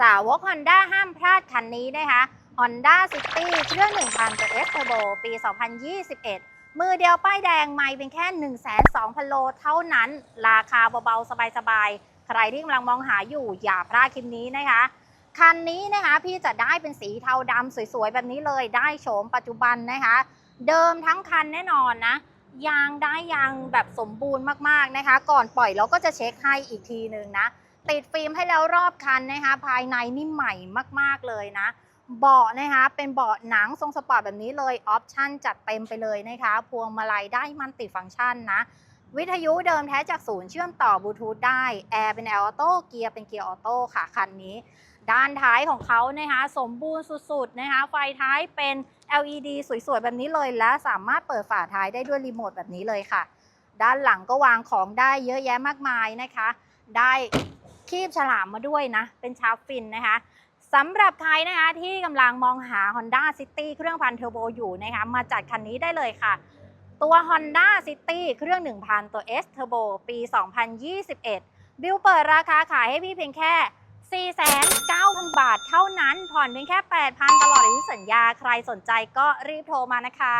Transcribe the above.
สาวก Honda ห้ามพลาดคันนี้นะคะ Honda City เครื่อง 1,000 ตัว S Turbo ปี 2021 มือเดียวป้ายแดงไม่เป็นแค่1,200 โลเท่านั้น ราคาเบาๆ สบายๆ ใครที่กำลังมองหาอยู่อย่าพลาดคลิปนี้นะคะ คันนี้นะคะพี่จะได้เป็นสีเทาดำสวยๆ แบบนี้เลยได้โฉมปัจจุบันนะคะ เดิมทั้งคันแน่นอนนะยางได้ยางแบบสมบูรณ์มากๆนะคะ ก่อนปล่อยเราก็จะเช็คให้อีกทีหนึ่งนะ ติดฟิล์มให้แล้วรอบคันนะคะ ภายในนี่ใหม่มากๆเลยนะ เบาะนะคะ เป็นเบาะหนังทรงสปอร์ตแบบนี้เลยออปชั่นจัดเต็มไปเลยนะคะ พวงมาลัยได้มันติฟังก์ชันนะ วิทยุเดิมแท้จากศูนย์เชื่อมต่อบลูทูธได้ แอร์เป็นแอร์ออโต้เกียร์เป็นเกียร์ออโต้ค่ะคันนี้ ด้านท้ายของเขานะคะ สมบูรณ์สุดๆนะคะ ไฟท้ายเป็น LED สวยๆแบบนี้เลยและสามารถเปิดฝาท้ายได้ด้วยรีโมทแบบนี้เลยค่ะด้านหลังก็วางของได้เยอะแยะมากมายนะคะ ได้ คีบฉลามมาด้วยนะ เป็นชาร์ปฟินนะคะสำหรับใครนะคะที่กำลังมองหา Honda City เครื่องพันเทอร์โบอยู่นะคะมาจัดคันนี้ได้เลยค่ะ ตัว Honda City เครื่อง 1,000 ตัว S Turbo ปี 2021 บิลเปิดราคาขายให้พี่เพียงแค่ 4,900 บาทเท่านั้น ผ่อนเพียงแค่ 8,000 ตลอดอายุสัญญา ใครสนใจก็รีบโทรมานะคะ